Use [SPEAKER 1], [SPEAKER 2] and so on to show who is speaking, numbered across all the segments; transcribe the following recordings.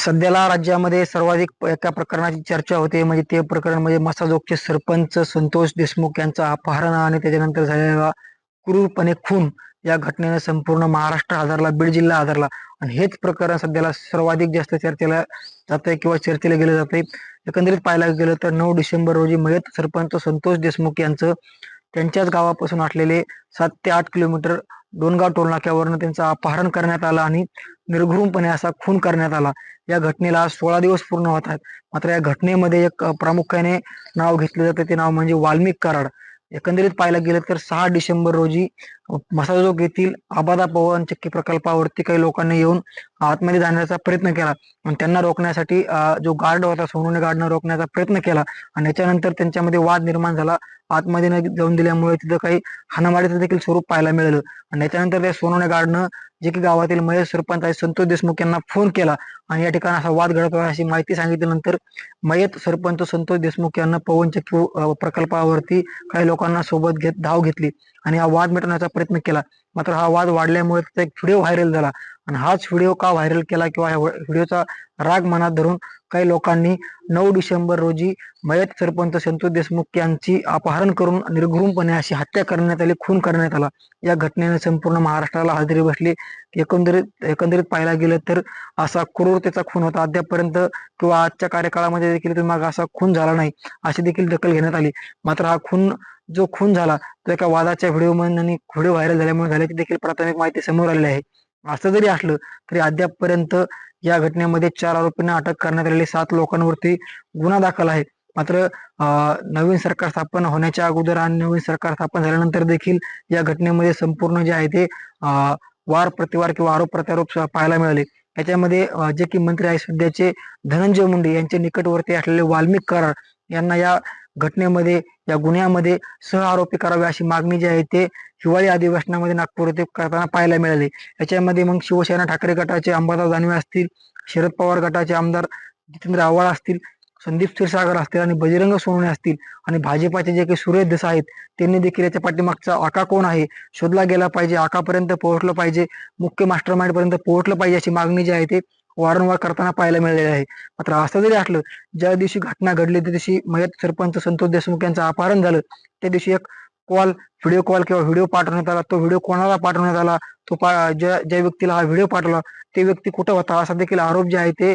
[SPEAKER 1] सध्याला राज्यामध्ये सर्वाधिक एका प्रकरणाची चर्चा होते. म्हणजे ते प्रकरण म्हणजे मसाजोगचे सरपंच संतोष देशमुख यांचा अपहरण आणि त्याच्यानंतर झालेला क्रूरपणे खून या घटनेने संपूर्ण महाराष्ट्र आधारला बीड जिल्हा आधारला. आणि हेच प्रकरण सध्याला सर्वाधिक जास्त चर्चेला जाते किंवा चर्चेला गेले आहे एकंदरीत पाहायला गेलं तर नऊ डिसेंबर रोजी मयत सरपंच संतोष देशमुख यांचं त्यांच्याच गावापासून असलेले सात ते आठ किलोमीटर डोनगाव टोलनाक्यावरनं त्यांचं अपहरण करण्यात आलं आणि निर्घृणपणे असा खून करण्यात आला. या घटनेला आज सोळा दिवस पूर्ण होत आहेत. मात्र या घटनेमध्ये एक प्रामुख्याने नाव घेतलं जातं. ते नाव म्हणजे वाल्मिक कराड. एकंदरीत पाहायला गेलं तर सहा डिसेंबर रोजी मसाजोग येथील आबादा पवन चक्की प्रकल्पावरती काही लोकांनी येऊन आतमध्ये जाण्याचा प्रयत्न केला. आणि त्यांना रोखण्यासाठी जो गार्ड होता सोनूने गार्डनं रोखण्याचा प्रयत्न केला. आणि याच्यानंतर त्यांच्यामध्ये वाद निर्माण झाला. आतमध्ये न जाऊन दिल्यामुळे तिथं काही हाणामारीचं देखील स्वरूप पाहायला मिळालं. आणि याच्यानंतर त्या सोनूने गार्डनं जे की गावातील महेश सरपंच आहे संतोष देशमुख यांना फोन केला. आणि या ठिकाणी असा वाद घडत होता अशी माहिती सांगितल्यानंतर मयत सरपंच संतोष देशमुख यांना पवन चक्की प्रकल्पावरती काही लोकांना सोबत घेत धाव घेतली. आणि हा वाद मिटवण्याचा प्रयत्न केला. मात्र हा वाद वाढल्यामुळे त्याचा एक व्हिडिओ व्हायरल झाला. आणि हाच व्हिडिओ का व्हायरल केला किंवा ह्या व्हिडिओचा राग मनात धरून काही लोकांनी नऊ डिसेंबर रोजी मयत सरपंच संतोष देशमुख यांची अपहरण करून निर्घृणपणे अशी हत्या करण्यात आली खून करण्यात आला. या घटनेने संपूर्ण महाराष्ट्राला हजेरी बसली. एकंदरीत एकंदरीत पाहायला गेलं तर असा क्रूरतेचा खून होता. अद्यापर्यंत किंवा आजच्या कार्यकाळामध्ये देखील तुम्ही असा खून झाला नाही अशी देखील दखल घेण्यात आली. मात्र हा खून जो खून झाला तो एका वादाच्या व्हिडिओ आणि व्हिडिओ व्हायरल झाल्यामुळे झाल्याची देखील प्राथमिक माहिती समोर आलेली आहे. असं जरी असलं तरी अद्यापपर्यंत या घटनेमध्ये चार आरोपींना अटक करण्यात आलेली सात लोकांवरती गुन्हा दाखल आहे. मात्र अं, नवीन सरकार स्थापन होण्याच्या अगोदर आणि नवीन सरकार स्थापन झाल्यानंतर देखील या घटनेमध्ये संपूर्ण जे आहे ते अं, वार प्रतिवार किंवा आरोप प्रत्यारोप पाहायला मिळाले. याच्यामध्ये जे की मंत्री आहे सध्याचे धनंजय मुंडे यांचे निकटवर्ती असलेले वाल्मिक कराड यांना या घटनेमध्ये या गुन्ह्यामध्ये सह आरोपी करावे अशी मागणी जी आहे ते हिवाळी अधिवेशनामध्ये नागपूर येथे करताना पाहायला मिळाले. याच्यामध्ये मग शिवसेना ठाकरे गटाचे अंबादास दानवे असतील शरद पवार गटाचे आमदार जितेंद्र आव्हाड असतील संदीप क्षीरसागर असतील आणि बजरंग सोनवणे असतील आणि भाजपाचे जे काही सूर्य देसाई आहेत त्यांनी देखील याच्या पाठीमागचा आका कोण आहे शोधला गेला पाहिजे आकापर्यंत पोहोचलं पाहिजे मुख्य मास्टर माइंड पर्यंत पोहोचलं पाहिजे अशी मागणी जी आहे ते वारंवार करताना पाहायला मिळालेली आहे. मात्र असं जरी असलं ज्या दिवशी घटना घडली त्या दिवशी मयत सरपंच संतोष देशमुख यांचं अपहरण झालं त्या दिवशी एक कॉल व्हिडिओ कॉल किंवा व्हिडिओ पाठवण्यात आला. तो व्हिडिओ कोणाला पाठवण्यात आला? तो पा ज्या ज्या व्यक्तीला हा व्हिडिओ पाठवला ते व्यक्ती कुठं होता? असा देखील आरोप जे आहे ते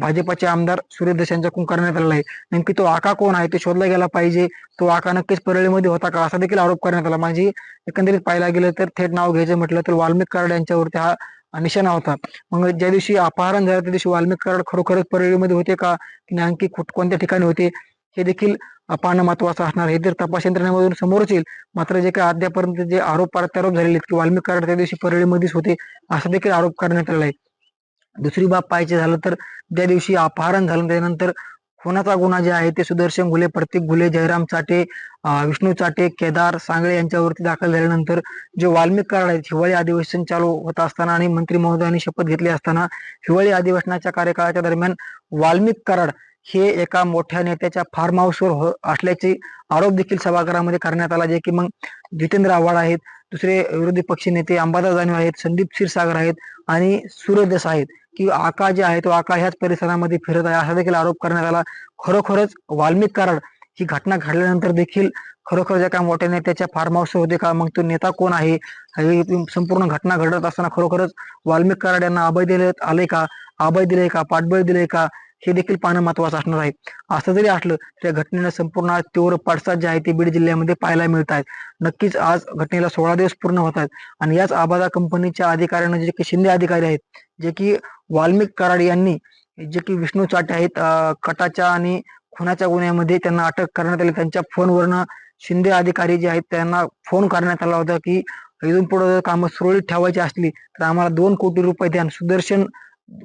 [SPEAKER 1] भाजपाचे आमदार सुरेश देश यांच्याकडून करण्यात आलेला आहे. नेमकी तो आका कोण आहे? ते शोधला गेला पाहिजे. तो आका नक्कीच परळीमध्ये होता का? असा देखील आरोप करण्यात आला. माझी एकंदरीत पाहायला गेलं तर थेट नाव घ्यायचं म्हटलं तर वाल्मिक कराड यांच्यावरती हा निशाणा होता. मग ज्या दिवशी अपहरण झालं त्या दिवशी वाल्मिक कराड खरोखरच परळीमध्ये होते का? की आणखी कुठ कोणत्या ठिकाणी होते? हे देखील पाहणं महत्वाचं असणार. हे तर तपास यंत्रणेमधून समोरच येईल मात्र जे काही अद्यापर्यंत जे आरोप प्रत्यारोप झालेले आहेत की वाल्मिक कराड त्या दिवशी परळीमध्येच होते असा देखील आरोप करण्यात आला आहे. दुसरी बाब पाहायची झालं तर ज्या दिवशी अपहरण झालं त्यानंतर खुनाचा गुन्हा जे आहे ते सुदर्शन घुले प्रतीक घुले जयराम चाटे विष्णू चाटे केदार सांगळे यांच्यावरती दाखल झाल्यानंतर जे वाल्मिक कराड आहेत हिवाळी अधिवेशन चालू होत असताना आणि मंत्री महोदयांनी शपथ घेतली असताना हिवाळी अधिवेशनाच्या कार्यकाळाच्या दरम्यान वाल्मिक कराड हे एका मोठ्या नेत्याच्या फार्म हाऊसवर हो असल्याचे आरोप देखील सभागृहामध्ये करण्यात आला जे की मग जितेंद्र आव्हाड आहेत दुसरे विरोधी पक्ष नेते अंबादास दानवे आहेत संदीप क्षीरसागर आहेत आणि सूर्य आहेत. की आका जे आहे तो आका ह्याच परिसरामध्ये फिरत आहे असा देखील आरोप करण्यात आला. खरोखरच वाल्मिक कराड ही घटना घडल्यानंतर देखील खरोखर ज्या काय मोठ्या नेत्याच्या फार्म हाऊस होते का? मग तो नेता कोण आहे? संपूर्ण घटना घडत असताना खरोखरच वाल्मिक कराड यांना अभय दिले आले का? अभय दिले का? पाठबळ दिले का? हे देखील पाहणं महत्वाचं असणार आहे. असं जरी असलं तर या घटनेनं संपूर्ण आज तीव्र पडसाद जे आहे ते बीड जिल्ह्यामध्ये पाहायला मिळत आहेत. नक्कीच आज घटनेला सोळा दिवस पूर्ण होत आहेत. आणि याच आबादा कंपनीच्या अधिकाऱ्यांना जे की शिंदे अधिकारी आहेत जे की वाल्मिक कराड यांनी जे की विष्णू चाटे आहेत कटाच्या आणि खुनाच्या गुन्ह्यामध्ये त्यांना अटक करण्यात आली. त्यांच्या फोनवरनं शिंदे अधिकारी जे आहेत त्यांना फोन करण्यात आला होता की इथून पुढे जर कामं सुरळीत ठेवायची असली तर आम्हाला दोन कोटी रुपये द्या सुदर्शन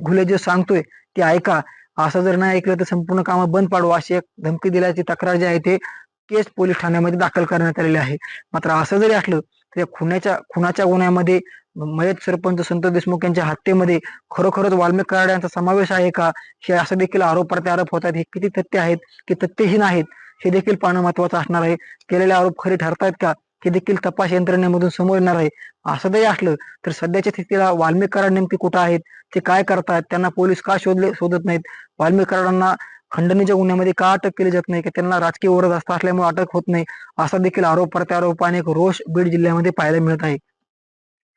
[SPEAKER 1] घुले जे सांगतोय ते ऐका. असं जर नाही ऐकलं तर संपूर्ण कामं बंद पाडू अशी एक धमकी दिल्याची तक्रार जी आहे ते केस पोलीस ठाण्यामध्ये दाखल करण्यात आलेली आहे. मात्र असं जरी असलं तर या खुन्याच्या खुनाच्या गुन्ह्यामध्ये मयत सरपंच संतोष देशमुख यांच्या हत्येमध्ये खरोखरच वाल्मिक कराड यांचा समावेश आहे का? हे असं देखील आरोप प्रत्यारोप होतात हे किती तथ्य आहेत की तथ्यहीन आहेत हे देखील पाहणं महत्वाचं असणार आहे. केलेले आरोप खरे ठरतायत का? हे देखील तपास यंत्रणेमधून समोर येणार आहे. असं जरी असलं तर सध्याच्या स्थितीला वाल्मिक नेमके कुठं आहेत? ते काय करतात? त्यांना पोलीस का शोधले शोधत नाहीत? वाल्मीकरांना खंडणीच्या गुन्ह्यामध्ये का अटक केली जात नाही की त्यांना राजकीय ओरड असता असल्यामुळे अटक होत नाही असा देखील आरोप प्रत्यारोप आणि एक रोष बीड जिल्ह्यामध्ये पाहायला मिळत आहे.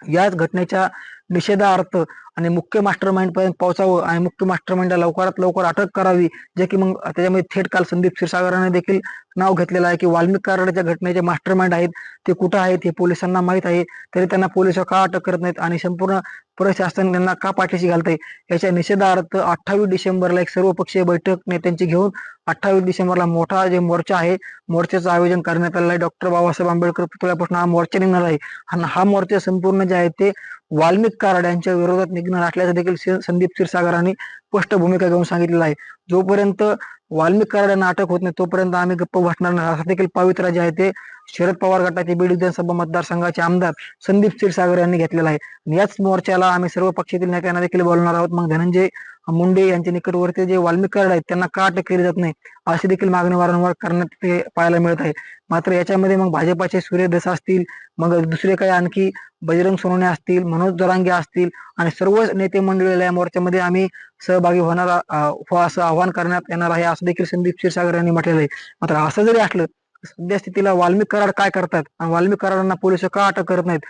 [SPEAKER 1] याच घटनेच्या निषेधार्थ आणि मुख्य मास्टर माइंड पर्यंत पोहोचावं आणि मुख्य मास्टर माइंडला लवकरात लवकर अटक करावी जे की मग त्याच्यामध्ये थेट काल संदीप क्षीरसागराने देखील नाव घेतलेलं आहे की वाल्मिक कराडच्या घटनेचे मास्टर माइंड आहेत ते कुठं आहेत हे पोलिसांना माहीत आहे तरी त्यांना पोलीस का अटक करत नाहीत आणि संपूर्ण प्रशासन त्यांना का पाठीशी घालतंय? याच्या निषेधार्थ अठ्ठावीस डिसेंबरला एक सर्वपक्षीय बैठक नेत्यांची घेऊन अठ्ठावीस डिसेंबरला मोठा जे मोर्चा आहे मोर्चाचं आयोजन करण्यात आलेलं आहे. डॉक्टर बाबासाहेब आंबेडकर पुतळ्यापासून हा मोर्चा निघणार आहे. आणि हा मोर्चा संपूर्ण जे आहे ते वाल्मिक कराड यांच्या विरोधात सिग्नल असल्याचं देखील संदीप क्षीरसागरांनी स्पष्ट भूमिका घेऊन सांगितलेलं आहे. जोपर्यंत वाल्मिक नाटक अटक होत नाही तोपर्यंत आम्ही गप्प बसणार नाही. असं देखील पवित्रा जे आहे ते शरद पवार गटाचे बीड विधानसभा मतदारसंघाचे आमदार संदीप क्षीरसागर यांनी घेतलेला आहे. याच मोर्चाला आम्ही सर्व पक्षातील नेत्यांना देखील बोलणार आहोत. मग धनंजय मुंडे यांचे निकटवर्ती जे वाल्मिक कराड आहेत त्यांना का अटक केली जात नाही. अशी देखील मागणी वारंवार करण्यात ते पाहायला मिळत आहे. मात्र याच्यामध्ये मग भाजपाचे सूर्य असतील मग दुसरे काही आणखी बजरंग सोनवणे असतील मनोज दरांगे असतील आणि सर्व नेते मंडळीला या मोर्चामध्ये आम्ही सहभागी होणार हो असं आवाहन करण्यात येणार आहे असं देखील संदीप क्षीरसागर यांनी म्हटलेलं आहे. मात्र असं जरी असलं सध्या स्थितीला वाल्मिक कराड काय करतात? आणि वाल्मिक कराडांना पोलीस का अटक करत नाहीत.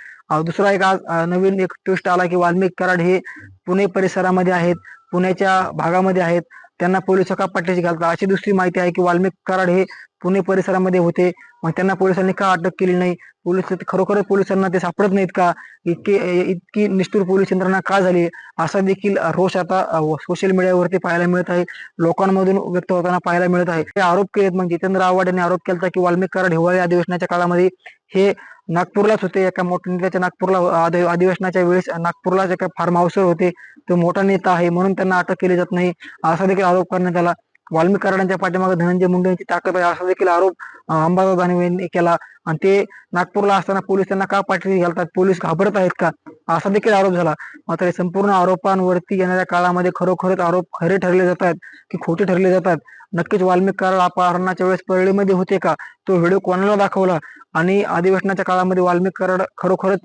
[SPEAKER 1] दुसरा एक आज नवीन एक ट्विस्ट आला की वाल्मिक कराड हे पुणे परिसरामध्ये आहेत. पुण्याच्या भागामध्ये आहेत. त्यांना पोलीस का पट्ट्याची घालतात? अशी दुसरी माहिती आहे की वाल्मिक कराड हे पुणे परिसरामध्ये होते. मग त्यांना पोलिसांनी का अटक केली नाही? पोलीस खरोखर पोलिसांना ते सापडत नाहीत का? इतकी इतकी निष्ठूर पोलीस यंत्रणा का झाली? असा देखील रोष आता सोशल मीडियावरती पाहायला मिळत आहे. लोकांमधून व्यक्त होताना पाहायला मिळत आहे. हे आरोप केलेत. मग जितेंद्र आव्हाड यांनी आरोप केला की वाल्मिक कराड हिवाळी अधिवेशनाच्या काळामध्ये हे नागपूरलाच होते. एका मोठ्या नेत्याच्या नागपूरला अधिवेशनाच्या वेळेस नागपूरलाच एका फार्म हाऊसवर होते. तो मोठा नेता आहे म्हणून त्यांना अटक केली जात नाही. असा देखील आरोप करण्यात आला. वाल्मिक कराडांच्या पाठीमागे धनंजय मुंडे यांची ताकद आहे असा देखील आरोप अंबादास दानवे यांनी केला. आणि ते नागपूरला असताना पोलीस त्यांना का पाठी घालतात? पोलीस घाबरत आहेत का? असा देखील आरोप झाला. मात्र संपूर्ण आरोपांवरती येणाऱ्या काळामध्ये खरोखरच आरोप खरे ठरले जातात की खोटे ठरले जातात नक्कीच वाल्मिक कराड अपहरणाच्या वेळेस परळीमध्ये होते का? तो व्हिडिओ कोणाला दाखवला? आणि अधिवेशनाच्या काळामध्ये वाल्मिक कराड खरोखरच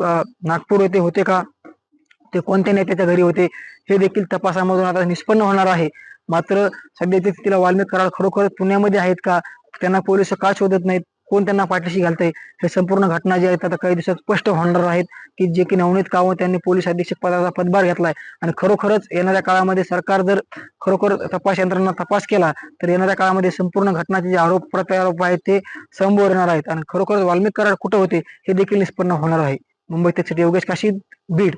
[SPEAKER 1] नागपूर येथे होते का? ते कोणत्या नेत्याच्या घरी होते? हे देखील तपासामधून आता निष्पन्न होणार आहे. मात्र सध्या ते तिला वाल्मिक कराड खरोखरच पुण्यामध्ये आहेत का? त्यांना पोलीस का शोधत नाहीत? कोण त्यांना पाठीशी घालतंय? हे संपूर्ण घटना जी आहेत आता काही दिवसात स्पष्ट होणार आहेत की जे की नवनीत कावं त्यांनी पोलीस अधीक्षक पदाचा पदभार घेतलाय. आणि खरोखरच येणाऱ्या काळामध्ये सरकार जर खरोखर तपास यंत्रणा तपास केला तर येणाऱ्या काळामध्ये संपूर्ण घटनाचे जे आरोप प्रत्यारोप आहेत ते समोर येणार आहेत. आणि खरोखरच वाल्मिक कराड कुठं होते हे देखील निष्पन्न होणार आहे. मुंबई त्यासाठी योगेश काशी बीड.